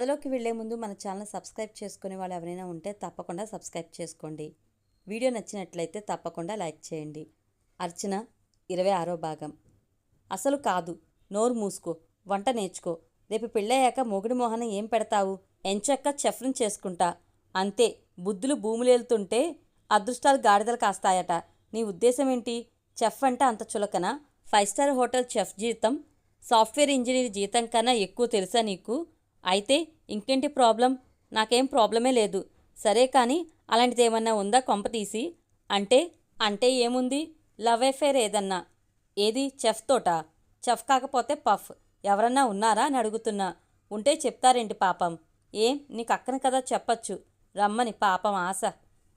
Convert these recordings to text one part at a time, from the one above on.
కథలోకి వెళ్ళే ముందు మన ఛానల్ సబ్స్క్రైబ్ చేసుకునే వాళ్ళు ఎవరైనా ఉంటే తప్పకుండా సబ్స్క్రైబ్ చేసుకోండి. వీడియో నచ్చినట్లయితే తప్పకుండా లైక్ చేయండి. అర్చన ఇరవై ఆరో భాగం. అసలు కాదు నోరు మూసుకో వంట నేర్చుకో. రేపు పెళ్ళయ్యాక మొగుడి మొహన ఏం పెడతావు? ఎంచక్క చెఫ్ను చేసుకుంటా. అంతే బుద్ధులు భూములేలుతుంటే అదృష్టాలు గాడిదలు కాస్తాయట. నీ ఉద్దేశం ఏంటి? చెఫ్ అంటే అంత చులకన? ఫైవ్ స్టార్ హోటల్ చెఫ్ జీతం సాఫ్ట్వేర్ ఇంజనీర్ జీతం కన్నా ఎక్కువ తెలుసా నీకు? అయితే ఇంకేంటి ప్రాబ్లం? నాకేం ప్రాబ్లమే లేదు. సరే కానీ అలాంటిది ఏమన్నా ఉందా కొంప తీసి? అంటే అంటే ఏముంది? లవ్ ఎఫేర్ ఏదన్నా? ఏది? చెఫ్ తోట? చెఫ్ కాకపోతే పఫ్. ఎవరన్నా ఉన్నారా అని అడుగుతున్నా. ఉంటే చెప్తారేంటి పాపం? ఏం? నీకు అక్కను కదా చెప్పచ్చు. రమ్మని పాపం ఆశ.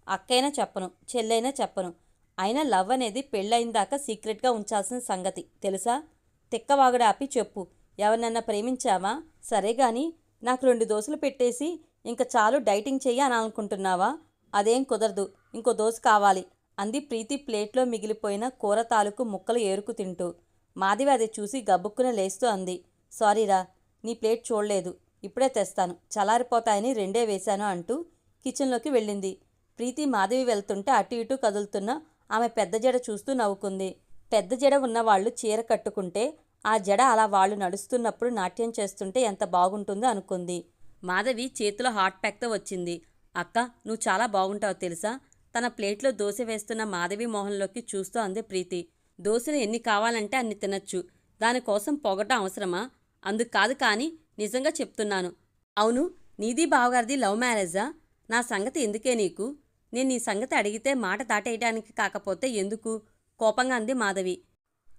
అక్కైనా చెప్పను. చెల్లైనా చెప్పను. అయినా లవ్ అనేది పెళ్ళయిన దాకా సీక్రెట్గా ఉంచాల్సిన సంగతి. తెలుసా? తిక్కవాగుడు ఆపి చెప్పు. ఎవరినన్నా ప్రేమించావా? సరే కానీ నాకు రెండు దోశలు పెట్టేసి ఇంక చాలు డైటింగ్ చెయ్యి అని అనుకుంటున్నావా? అదేం కుదరదు. ఇంకో దోశ కావాలి అంది ప్రీతి ప్లేట్లో మిగిలిపోయిన కూర తాలూకు ముక్కలు ఏరుకు తింటూ. మాధవి అది చూసి గబుక్కున లేస్తూ అంది. సారీరా నీ ప్లేట్ చూడలేదు. ఇప్పుడే తెస్తాను. చలారిపోతాయని రెండే వేశాను అంటూ కిచెన్లోకి వెళ్ళింది. ప్రీతి మాధవి వెళ్తుంటే అటు ఇటు కదులుతున్న ఆమె పెద్ద జడ చూస్తూ నవ్వుకుంది. పెద్ద జడ ఉన్నవాళ్ళు చీర కట్టుకుంటే ఆ జడ అలా వాళ్ళు నడుస్తున్నప్పుడు నాట్యం చేస్తుంటే ఎంత బాగుంటుందో అనుకుంది. మాధవి చేతిలో హాట్ ప్యాక్తో వచ్చింది. అక్క నువ్వు చాలా బాగుంటావు తెలుసా? తన ప్లేట్లో దోశ వేస్తున్న మాధవి మోహన్లోకి చూస్తూ అంది ప్రీతి. దోశలు ఎన్ని కావాలంటే అన్ని తినచ్చు. దానికోసం పొగటం అవసరమా? అందుకు కాదు కానీ నిజంగా చెప్తున్నాను. అవును నీది బావగారిది లవ్ మ్యారేజా? నా సంగతి ఎందుకే నీకు? నేను నీ సంగతి అడిగితే మాట దాటేయడానికి కాకపోతే ఎందుకు? కోపంగా అంది మాధవి.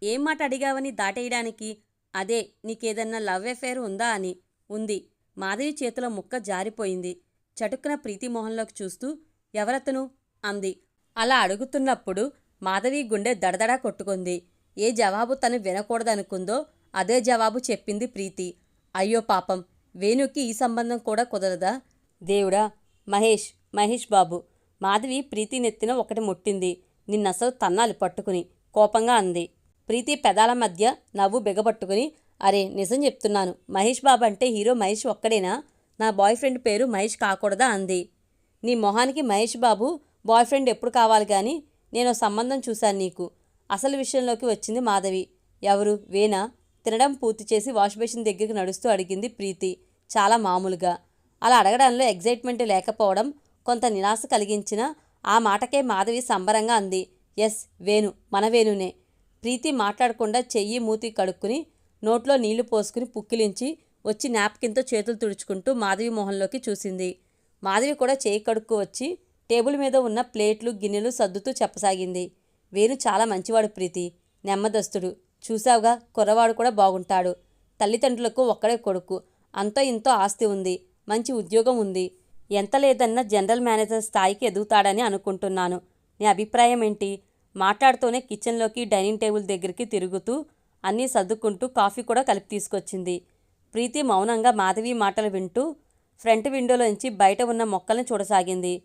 ఏం మాట అడిగావని దాటేయడానికి? అదే నీకేదన్నా లవ్ అఫేర్ ఉందా అని. ఉంది. మాధవి చేతిలో ముక్క జారిపోయింది. చటుక్కున ప్రీతి మొహంలోకి చూస్తూ ఎవరతను? అంది. అలా అడుగుతున్నప్పుడు మాధవి గుండె దడదడా కొట్టుకుంది. ఏ జవాబు తను వినకూడదనుకుందో అదే జవాబు చెప్పింది ప్రీతి. అయ్యో పాపం వేణుకి ఈ సంబంధం కూడా కుదరదా? దేవుడా మహేష్ మహేష్ బాబు మాధవి ప్రీతి నెత్తిన ఒకటి ముట్టింది. నిన్నసలు తన్నాలి పట్టుకుని కోపంగా అంది. ప్రీతి పెదాల మధ్య నవ్వు బిగబట్టుకుని అరే నిజం చెప్తున్నాను. మహేష్ బాబు అంటే హీరో మహేష్ ఒక్కడేనా? నా బాయ్ ఫ్రెండ్ పేరు మహేష్ కాకూడదా? అంది. నీ మొహానికి మహేష్ బాబు బాయ్ ఫ్రెండ్ ఎప్పుడు కావాలి కానీ నేను సంబంధం చూశాను నీకు. అసలు విషయంలోకి వచ్చింది మాధవి. ఎవరు? వేనా? తినడం పూర్తి చేసి వాష్ బేసిన్ దగ్గరికి నడుస్తూ అడిగింది ప్రీతి చాలా మామూలుగా. అలా అడగడంలో ఎగ్జైట్మెంట్ లేకపోవడం కొంత నిరాశ కలిగించిన ఆ మాటకే మాధవి సంబరంగా అంది. ఎస్ వేణు. మన వేణునే. ప్రీతి మాట్లాడకుండా చెయ్యి మూతి కడుక్కుని నోట్లో నీళ్ళు పోసుకుని పుక్కిలించి వచ్చి నాప్కిన్తో చేతులు తుడుచుకుంటూ మాధవి మొహంలోకి చూసింది. మాధవి కూడా చేయి కడుక్కు వచ్చి టేబుల్ మీద ఉన్న ప్లేట్లు గిన్నెలు సర్దుతూ చెప్పసాగింది. వేణు చాలా మంచివాడు ప్రీతి నెమ్మదస్తుడు. చూసావుగా కుర్రవాడు కూడా బాగుంటాడు. తల్లిదండ్రులకు ఒక్కడే కొడుకు. అంతో ఇంతో ఆస్తి ఉంది మంచి ఉద్యోగం ఉంది. ఎంత లేదన్నా జనరల్ మేనేజర్ స్థాయికి ఎదుగుతాడని అనుకుంటున్నాను. నీ అభిప్రాయం ఏంటి మాట్లాడుతూనే కిచెన్లోకి డైనింగ్ టేబుల్ దగ్గరికి తిరుగుతూ అన్నీ సర్దుకుంటూ కాఫీ కూడా కలిపి తీసుకొచ్చింది. ప్రీతి మౌనంగా మాధవి మాటలు వింటూ ఫ్రంట్ విండోలోంచి బయట ఉన్న మొక్కల్ని చూడసాగింది.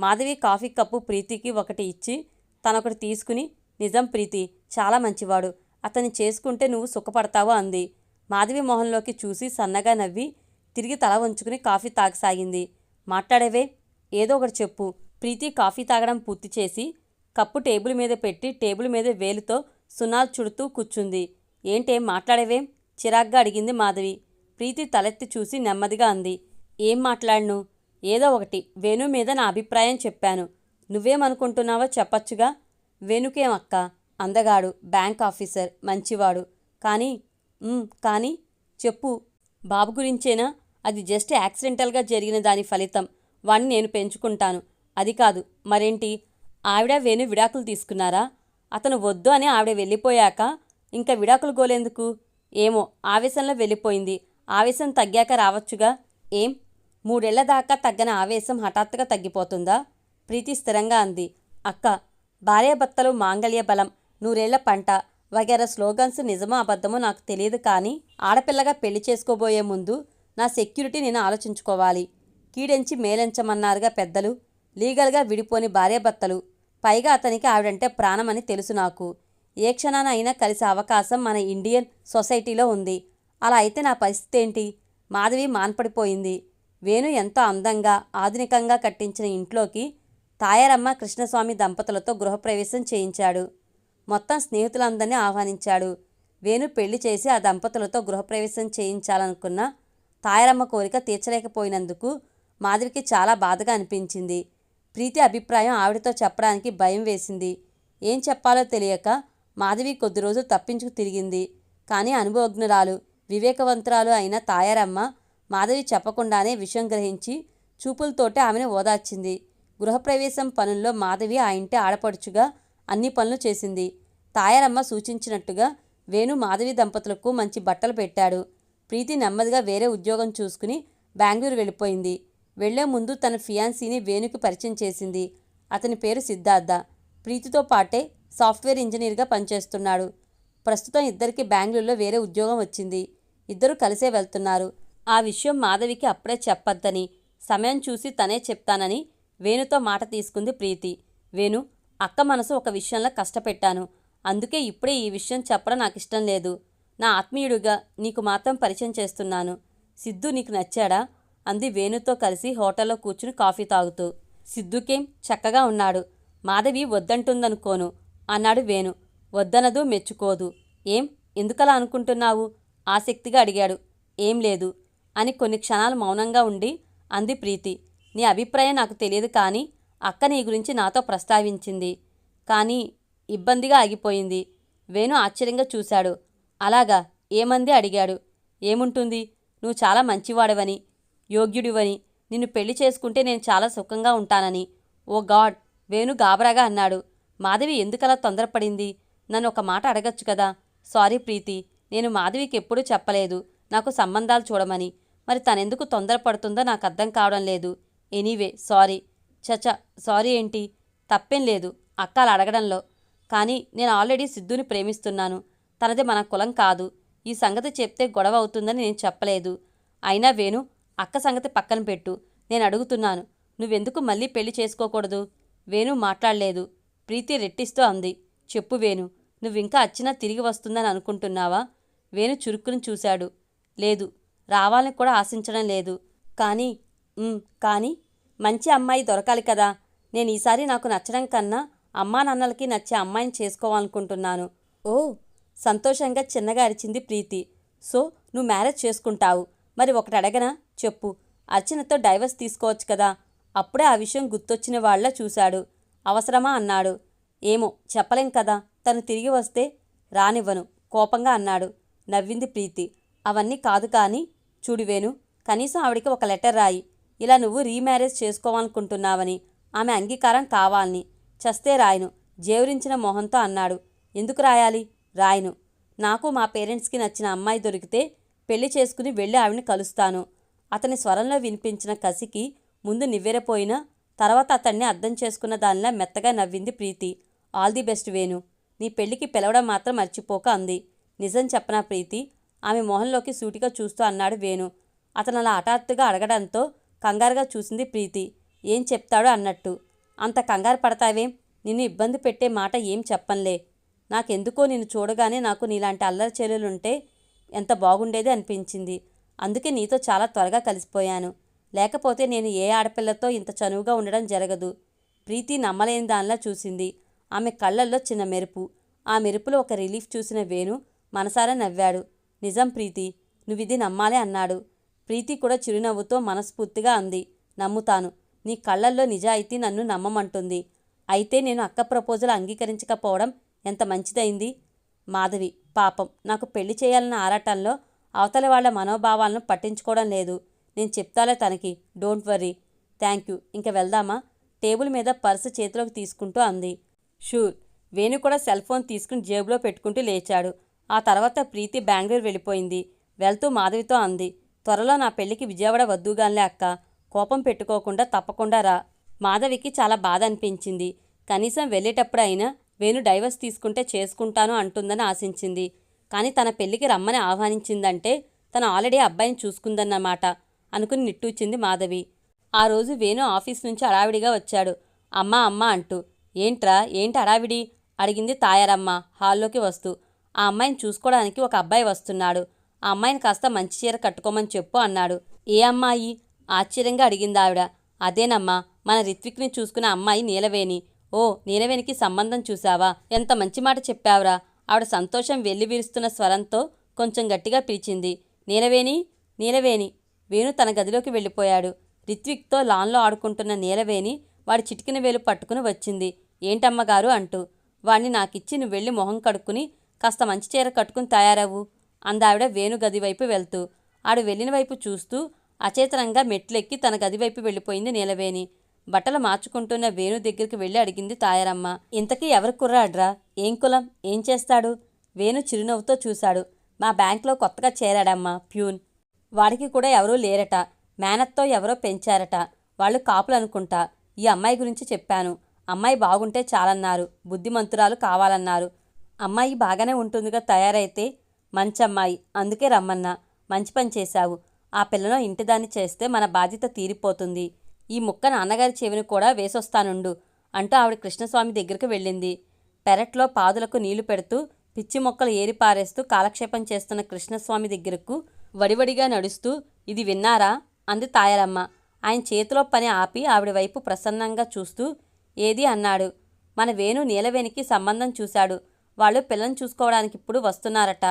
మాధవి కాఫీ కప్పు ప్రీతికి ఒకటి ఇచ్చి తనొకటి తీసుకుని నిజం ప్రీతి చాలా మంచివాడు. అతన్ని చేసుకుంటే నువ్వు సుఖపడతావు? అంది. మాధవి మొహంలోకి చూసి సన్నగా నవ్వి తిరిగి తల వంచుకుని కాఫీ తాగసాగింది. మాట్లాడేవే? ఏదో ఒకటి చెప్పు. ప్రీతి కాఫీ తాగడం పూర్తి చేసి కప్పు టేబుల్ మీద పెట్టి టేబుల్ మీద వేలుతో సునాలు చుడుతూ కూర్చుంది. ఏంటే మాట్లాడేవేం? చిరాగ్గా అడిగింది మాధవి. ప్రీతి తలెత్తి చూసి నెమ్మదిగా అంది. ఏం మాట్లాడను? ఏదో ఒకటి. వేణు మీద నా అభిప్రాయం చెప్పాను. నువ్వేమనుకుంటున్నావో చెప్పచ్చుగా. వేణుకేం అక్క? అందగాడు బ్యాంక్ ఆఫీసర్ మంచివాడు. కానీ "ఉమ్, కానీ చెప్పు. బాబు గురించేనా? అది జస్ట్ యాక్సిడెంటల్గా జరిగిన దాని ఫలితం. వాణ్ణి నేను పెంచుకుంటాను. అది కాదు. మరేంటి? ఆవిడ వేణు విడాకులు తీసుకున్నారా? అతను వద్దు అని ఆవిడ వెళ్ళిపోయాక ఇంకా విడాకులు గోలేందుకు? ఏమో ఆవేశంలో వెళ్ళిపోయింది. ఆవేశం తగ్గాక రావచ్చుగా? ఏం? మూడేళ్ళ దాకా తగ్గని ఆవేశం హఠాత్తుగా తగ్గిపోతుందా? ప్రీతి స్థిరంగా అంది. అక్క భార్యాభర్తలు మాంగళ్య బలం నూరేళ్ళ పంట వగేర స్లోగన్స్ నిజమో అబద్ధమో నాకు తెలియదు కానీ ఆడపిల్లగా పెళ్ళి చేసుకోబోయే ముందు నా సెక్యూరిటీ నేను ఆలోచించుకోవాలి. కీడెంచి మేలెంచమన్నారుగా పెద్దలు. లీగల్గా విడిపోని భార్యాభర్తలు. పైగా అతనికి ఆవిడంటే ప్రాణమని తెలుసు నాకు. ఏ క్షణాన అయినా కలిసే అవకాశం మన ఇండియన్ సొసైటీలో ఉంది. అలా అయితే నా పరిస్థితి ఏంటి? మాధవి మాన్పడిపోయింది. వేణు ఎంతో అందంగా ఆధునికంగా కట్టించిన ఇంట్లోకి తాయారమ్మ కృష్ణస్వామి దంపతులతో గృహప్రవేశం చేయించాడు. మొత్తం స్నేహితులందరినీ ఆహ్వానించాడు. వేణు పెళ్ళి చేసి ఆ దంపతులతో గృహప్రవేశం చేయించాలనుకున్న తాయారమ్మ కోరిక తీర్చలేకపోయినందుకు మాధవికి చాలా బాధగా అనిపించింది. ప్రీతి అభిప్రాయం ఆవిడతో చెప్పడానికి భయం వేసింది. ఏం చెప్పాలో తెలియక మాధవి కొద్ది రోజులు తప్పించుకు తిరిగింది. కానీ అనుభవజ్ఞురాలు వివేకవంతురాలు అయిన తాయారమ్మ మాధవి చెప్పకుండానే విషయం గ్రహించి చూపులతోటే ఆమెను ఓదార్చింది. గృహప్రవేశం పనుల్లో మాధవి ఆ ఇంటి ఆడపడుచుగా అన్ని పనులు చేసింది. తాయారమ్మ సూచించినట్టుగా వేణు మాధవి దంపతులకు మంచి బట్టలు పెట్టాడు. ప్రీతి నెమ్మదిగా వేరే ఉద్యోగం చూసుకుని బెంగళూరు వెళ్ళిపోయింది. వెళ్ళే ముందు తన ఫియాన్సీని వేణుకి పరిచయం చేసింది. అతని పేరు సిద్ధార్థ. ప్రీతితో పాటే సాఫ్ట్వేర్ ఇంజనీర్గా పనిచేస్తున్నాడు. ప్రస్తుతం ఇద్దరికి బెంగళూరులో వేరే ఉద్యోగం వచ్చింది. ఇద్దరు కలిసే వెళ్తున్నారు. ఆ విషయం మాధవికి అప్పుడే చెప్పొద్దని సమయం చూసి తనే చెప్తానని వేణుతో మాట తీసుకుంది ప్రీతి. వేణు అక్క మనసు ఒక విషయంలో కష్టపెట్టాను. అందుకే ఇప్పుడే ఈ విషయం చెప్పడం నాకు ఇష్టం లేదు. నా ఆత్మీయుడిగా నీకు మాత్రం పరిచయం చేస్తున్నాను. సిద్ధు నీకు నచ్చాడా? అంది వేణుతో కలిసి హోటల్లో కూర్చుని కాఫీ తాగుతూ. సిద్ధుకేం చక్కగా ఉన్నాడు. మాధవి వద్దంటుందనుకోను అన్నాడు వేణు. వద్దనదు మెచ్చుకోదు. ఏం? ఎందుకలా అనుకుంటున్నావు? ఆసక్తిగా అడిగాడు. ఏం లేదు. అని కొన్ని క్షణాలు మౌనంగా ఉండి అంది ప్రీతి. నీ అభిప్రాయం నాకు తెలియదు కానీ అక్క నీ గురించి నాతో ప్రస్తావించింది. కానీ ఇబ్బందిగా ఆగిపోయింది. వేణు ఆశ్చర్యంగా చూశాడు. అలాగా? ఏమంది? అడిగాడు. ఏముంటుంది? నువ్వు చాలా మంచివాడవని. యోగ్యుడివని. నిన్ను పెళ్ళి చేసుకుంటే నేను చాలా సుఖంగా ఉంటానని. ఓ గాడ్ వేణు గాబరాగా అన్నాడు. మాధవి ఎందుకలా తొందరపడింది? నన్ను ఒక మాట అడగచ్చు కదా? సారీ ప్రీతి నేను మాధవికి ఎప్పుడూ చెప్పలేదు. నాకు సంబంధాలు చూడమని. మరి తనెందుకు తొందరపడుతుందో నాకు అర్థం కావడం లేదు. Anyway sorry. చచ సారీ ఏంటి? తప్పేం లేదు అక్కలు అడగడంలో. కానీ నేను ఆల్రెడీ సిద్ధుని ప్రేమిస్తున్నాను. తనది మన కులం కాదు. ఈ సంగతి చెప్తే గొడవ అవుతుందని నేను చెప్పలేదు. అయినా వేణు అక్క సంగతి పక్కన పెట్టు. నేను అడుగుతున్నాను. నువ్వెందుకు మళ్ళీ పెళ్ళి చేసుకోకూడదు? వేణు మాట్లాడలేదు. ప్రీతి రెట్టిస్తూ అంది. చెప్పు వేణు నువ్వింకా అచ్చినా తిరిగి వస్తుందని అనుకుంటున్నావా? వేణు చురుక్కుని చూశాడు. లేదు రావాలని కూడా ఆశించడం లేదు. కానీ కానీ మంచి అమ్మాయి దొరకాలి కదా. నేను ఈసారి నాకు నచ్చడం కన్నా అమ్మా నాన్నలకి నచ్చే అమ్మాయిని చేసుకోవాలనుకుంటున్నాను. ఓ సంతోషంగా చిన్నగా అరిచింది ప్రీతి. సో నువ్వు మ్యారేజ్ చేసుకుంటావు. మరి ఒకటి అడగనా? చెప్పు. అర్చనతో డైవర్స్ తీసుకోవచ్చు కదా. అప్పుడే ఆ విషయం గుర్తొచ్చిన వాళ్ళ చూశాడు. అవసరమా? అన్నాడు. ఏమో చెప్పలేం కదా. తను తిరిగి వస్తే రానివ్వను కోపంగా అన్నాడు. నవ్వింది ప్రీతి. అవన్నీ కాదు కానీ చూడివేను కనీసం ఆవిడికి ఒక లెటర్ రాయి. ఇలా నువ్వు రీమ్యారేజ్ చేసుకోవాలనుకుంటున్నావని ఆమె అంగీకారం కావాలని. చస్తే రాయను జేవరించిన మొహంతో అన్నాడు. ఎందుకు రాయాలి? రాయను. నాకు మా పేరెంట్స్కి నచ్చిన అమ్మాయి దొరికితే పెళ్ళి చేసుకుని వెళ్ళి ఆవిడని కలుస్తాను. అతని స్వరంలో వినిపించిన కసికి ముందు నివ్వెరపోయినా తర్వాత అతన్ని అర్థం చేసుకున్న దానిలా మెత్తగా నవ్వింది Preethi. All the best Venu. నీ పెళ్ళికి పిలవడం మాత్రం మర్చిపోక అంది. నిజం చెప్పనా ప్రీతి? ఆమె మొహంలోకి సూటిగా చూస్తూ అన్నాడు వేణు. అతను అలా హఠాత్తుగా అడగడంతో కంగారుగా చూసింది ప్రీతి. ఏం చెప్తాడో? అన్నట్టు. అంత కంగారు పడతావేం? నిన్ను ఇబ్బంది పెట్టే మాట ఏం చెప్పంలే నాకెందుకో నిన్ను చూడగానే నాకు నీలాంటి అల్లరి చెల్లెలుంటే ఎంత బాగుండేది అనిపించింది. అందుకే నీతో చాలా త్వరగా కలిసిపోయాను. లేకపోతే నేను ఏ ఆడపిల్లతో ఇంత చనువుగా ఉండడం జరగదు. ప్రీతి నమ్మలేని దానిలా చూసింది. ఆమె కళ్ళల్లో చిన్న మెరుపు. ఆ మెరుపులో ఒక రిలీఫ్ చూసిన వేణు మనసారా నవ్వాడు. నిజం ప్రీతి నువ్విది నమ్మాలే అన్నాడు. ప్రీతి కూడా చిరునవ్వుతో మనస్ఫూర్తిగా అంది. నమ్ముతాను. నీ కళ్ళల్లో నిజాయితీ నన్ను నమ్మమంటుంది. అయితే నేను అక్క ప్రపోజల్ అంగీకరించకపోవడం ఎంత మంచిదైంది? మాధవి పాపం. నాకు పెళ్ళి చేయాలన్న ఆరాటంలో అవతల వాళ్ళ మనోభావాలను పట్టించుకోవడం లేదు. నేను చెప్తాలే తనకి. Don't worry thank you. ఇంక వెళ్దామా? టేబుల్ మీద పర్సు చేతిలోకి తీసుకుంటూ అంది. షూర్. వేణు కూడా సెల్ ఫోన్ తీసుకుని జేబులో పెట్టుకుంటూ లేచాడు. ఆ తర్వాత ప్రీతి బెంగళూరు వెళ్ళిపోయింది. వెళ్తూ మాధవితో అంది. త్వరలో నా పెళ్ళికి విజయవాడ వద్దుగానే అక్క. కోపం పెట్టుకోకుండా తప్పకుండా రా. మాధవికి చాలా బాధ అనిపించింది. కనీసం వెళ్ళేటప్పుడు అయినా వేణు డైవర్స్ తీసుకుంటే చేసుకుంటాను అంటుందని ఆశించింది. కానీ తన పెళ్ళికి రమ్మని ఆహ్వానించిందంటే తను ఆల్రెడీ అబ్బాయిని చూసుకుందన్నమాట అనుకుని నిట్టూచింది మాధవి. ఆ రోజు వేణు ఆఫీస్ నుంచి అడావిడిగా వచ్చాడు. అమ్మా అమ్మా అంటూ ఏంట్రా ఏంటి అడావిడి అడిగింది తాయారమ్మ హాల్లోకి వస్తూ. ఆ అమ్మాయిని చూసుకోవడానికి ఒక అబ్బాయి వస్తున్నాడు. ఆ అమ్మాయిని కాస్త మంచి చీర కట్టుకోమని చెప్పు అన్నాడు. ఏ అమ్మాయి? ఆశ్చర్యంగా అడిగింది ఆవిడ. అదేనమ్మా మన రిత్విక్ని చూసుకున్న అమ్మాయి నీలవేణి. ఓ నీలవేణికి సంబంధం చూసావా ఎంత మంచి మాట చెప్పావురా. ఆవిడ సంతోషం వెల్లివిరుస్తున్న స్వరంతో కొంచెం గట్టిగా పిలిచింది. నీలవేణి నీలవేణి వేణు తన గదిలోకి వెళ్ళిపోయాడు. రిత్విక్తో లాన్లో ఆడుకుంటున్న నీలవేణి వాడి చిటికిన వేలు పట్టుకుని వచ్చింది. ఏంటమ్మగారు? అంటూ. వాణ్ణి నాకిచ్చి నువ్వు వెళ్ళి మొహం కడుక్కుని కాస్త మంచి చీర కట్టుకుని తయారవు అందావిడ వేణు గది వైపు వెళ్తూ. ఆడు వెళ్ళిన వైపు చూస్తూ అచేతనంగా మెట్లెక్కి తన గది వైపు వెళ్ళిపోయింది నీలవేణి. బట్టలు మార్చుకుంటున్న వేణు దగ్గరికి వెళ్ళి అడిగింది తాయారమ్మ. ఇంతకీ ఎవరు కుర్రాడ్రా? ఏం కులం? ఏం చేస్తాడు? వేణు చిరునవ్వుతో చూశాడు. మా బ్యాంక్లో కొత్తగా చేరాడమ్మా ప్యూన్. వాడికి కూడా ఎవరూ లేరట. మేనత్తో ఎవరో పెంచారట. వాళ్ళు కాపులు అనుకుంటా. ఈ అమ్మాయి గురించి చెప్పాను. అమ్మాయి బాగుంటే చాలన్నారు. బుద్ధిమంతురాలు కావాలన్నారు. అమ్మాయి బాగానే ఉంటుందిగా తయారైతే. మంచి అమ్మాయి అందుకే రమ్మన్నా. మంచి పని చేశావు. ఆ పిల్లను ఇంటిదాన్ని చేస్తే మన బాధ్యత తీరిపోతుంది. ఈ ముక్క నాన్నగారి చెవిని కూడా వేసొస్తానుండు అంటూ ఆవిడ కృష్ణస్వామి దగ్గరికి వెళ్ళింది. పెరట్లో పాదులకు నీళ్ళు పెడుతూ పిచ్చి మొక్కలు ఏరిపారేస్తూ కాలక్షేపం చేస్తున్న కృష్ణస్వామి దగ్గరకు వడివడిగా నడుస్తూ ఇది విన్నారా? అంది తాయారమ్మ. ఆయన చేతిలో పని ఆపి ఆవిడ వైపు ప్రసన్నంగా చూస్తూ ఏది? అన్నాడు. మన వేణు నీలవేణికి సంబంధం చూశాడు. వాళ్ళు పిల్లని చూసుకోవడానికి ఇప్పుడు వస్తున్నారట.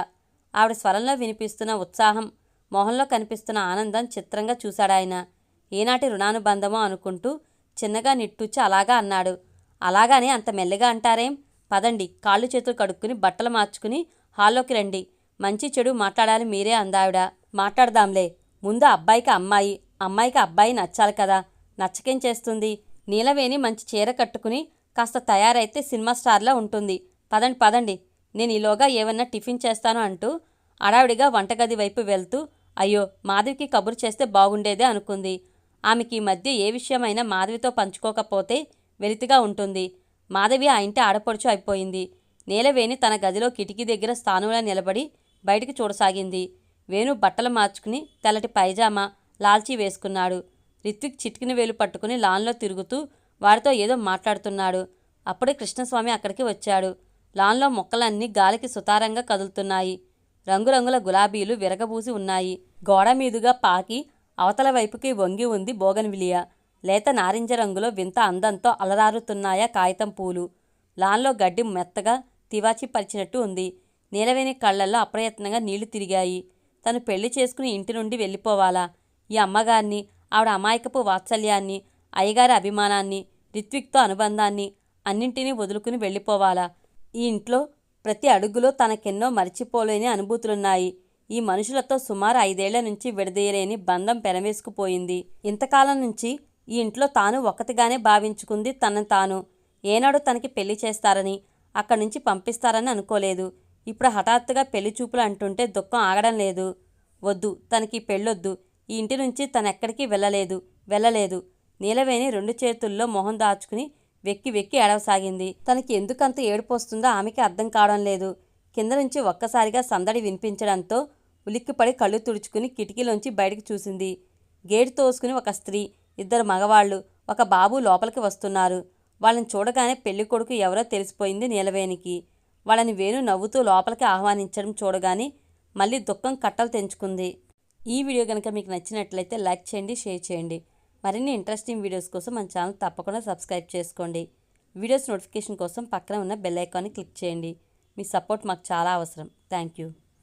ఆవిడ స్వరంలో వినిపిస్తున్న ఉత్సాహం మొహంలో కనిపిస్తున్న ఆనందం చిత్రంగా చూశాడాయన. ఏనాటి రుణానుబంధమో అనుకుంటూ చిన్నగా నిట్టూచి అలాగా అన్నాడు. అలాగానే అంత మెల్లగా అంటారేం? పదండి కాళ్ళు చేతులు కడుక్కుని బట్టలు మార్చుకుని హాల్లోకి రండి. మంచి చెడు మాట్లాడాలి మీరే అందావిడ. మాట్లాడదాంలే. ముందు అబ్బాయికి అమ్మాయి. అమ్మాయికి అబ్బాయి నచ్చాలి కదా. నచ్చకేం చేస్తుంది? నీలవేణి మంచి చీర కట్టుకుని కాస్త తయారైతే సినిమా స్టార్లా ఉంటుంది. పదండి పదండి. నేను ఈలోగా ఏమన్నా టిఫిన్ చేస్తాను అంటూ అడావిడిగా వంటగది వైపు వెళ్తూ అయ్యో మాధవికి కబురు చేస్తే బాగుండేదే అనుకుంది. ఆమెకి ఈ మధ్య ఏ విషయమైనా మాధవితో పంచుకోకపోతే వెలితిగా ఉంటుంది. మాధవి ఆ ఇంటి ఆడపడుచు అయిపోయింది. నేలవేణి తన గదిలో కిటికీ దగ్గర స్థానంలో నిలబడి బయటికి చూడసాగింది. వేణు బట్టలు మార్చుకుని తెల్లటి పైజామా లాల్చీ వేసుకున్నాడు. రిత్విక్ చిటికిన వేలు పట్టుకుని లాన్లో తిరుగుతూ వారితో ఏదో మాట్లాడుతున్నాడు. అప్పుడే కృష్ణస్వామి అక్కడికి వచ్చాడు. లాన్లో మొక్కలన్నీ గాలికి సుతారంగా కదులుతున్నాయి. రంగురంగుల గులాబీలు విరగబూసి ఉన్నాయి. గోడ మీదుగా పాకి అవతల వైపుకి వంగి ఉంది బోగన్విలియ. లేత నారింజ రంగులో వింత అందంతో అలరారుతున్నాయా కాగితం పూలు. లాన్లో గడ్డి మెత్తగా తివాచి పరిచినట్టు ఉంది. నీలవేణి కళ్ళల్లో అప్రయత్నంగా నీళ్ళు తిరిగాయి. తను పెళ్ళి చేసుకుని ఇంటి నుండి వెళ్ళిపోవాలా? ఈ అమ్మగారిని ఆవిడ అమాయకపు వాత్సల్యాన్ని అయ్యగారి అభిమానాన్ని రిత్విక్తో అనుబంధాన్ని అన్నింటినీ వదులుకుని వెళ్ళిపోవాలా? ఈ ఇంట్లో ప్రతి అడుగులో తనకెన్నో మరిచిపోలేని అనుభూతులున్నాయి. ఈ మనుషులతో సుమారు ఐదేళ్ళ నుంచి విడదీయలేని బంధం పెనవేసుకుపోయింది. ఇంతకాలం నుంచి ఈ ఇంట్లో తాను ఒక్కతిగానే భావించుకుంది తనను తాను. ఏనాడు తనకి పెళ్ళి చేస్తారని అక్కడి నుంచి పంపిస్తారని అనుకోలేదు. ఇప్పుడు హఠాత్తుగా పెళ్ళి చూపులు అంటుంటే దుఃఖం ఆగడం లేదు. వద్దు తనకి పెళ్ళొద్దు. ఈ ఇంటి నుంచి తనెక్కడికి వెళ్ళలేదు వెళ్ళలేదు. నీలవేణి రెండు చేతుల్లో మొహం దాచుకుని వెక్కి వెక్కి ఏడవసాగింది. తనకి ఎందుకంత ఏడుపు వస్తుందో ఆమెకి అర్థం కావడం లేదు. కింద నుంచి ఒక్కసారిగా సందడి వినిపించడంతో ఉలిక్కిపడి కళ్ళు తుడుచుకుని కిటికీలోంచి బయటకు చూసింది. గేటు తోసుకుని ఒక స్త్రీ ఇద్దరు మగవాళ్ళు ఒక బాబు లోపలికి వస్తున్నారు. వాళ్ళని చూడగానే పెళ్ళి కొడుకు ఎవరో తెలిసిపోయింది నీలవేణికి. వాళ్ళని వేణు నవ్వుతూ లోపలికి ఆహ్వానించడం చూడగానే మళ్ళీ దుఃఖం కట్టలు తెంచుకుంది. ఈ వీడియో కనుక మీకు నచ్చినట్లయితే లైక్ చేయండి షేర్ చేయండి. మరిన్ని ఇంట్రెస్టింగ్ వీడియోస్ కోసం మన ఛానల్ తప్పకుండా సబ్స్క్రైబ్ చేసుకోండి. వీడియోస్ నోటిఫికేషన్ కోసం పక్కన ఉన్న బెల్ ఐకాన్ని క్లిక్ చేయండి. మీ సపోర్ట్ మాకు చాలా అవసరం. Thank you.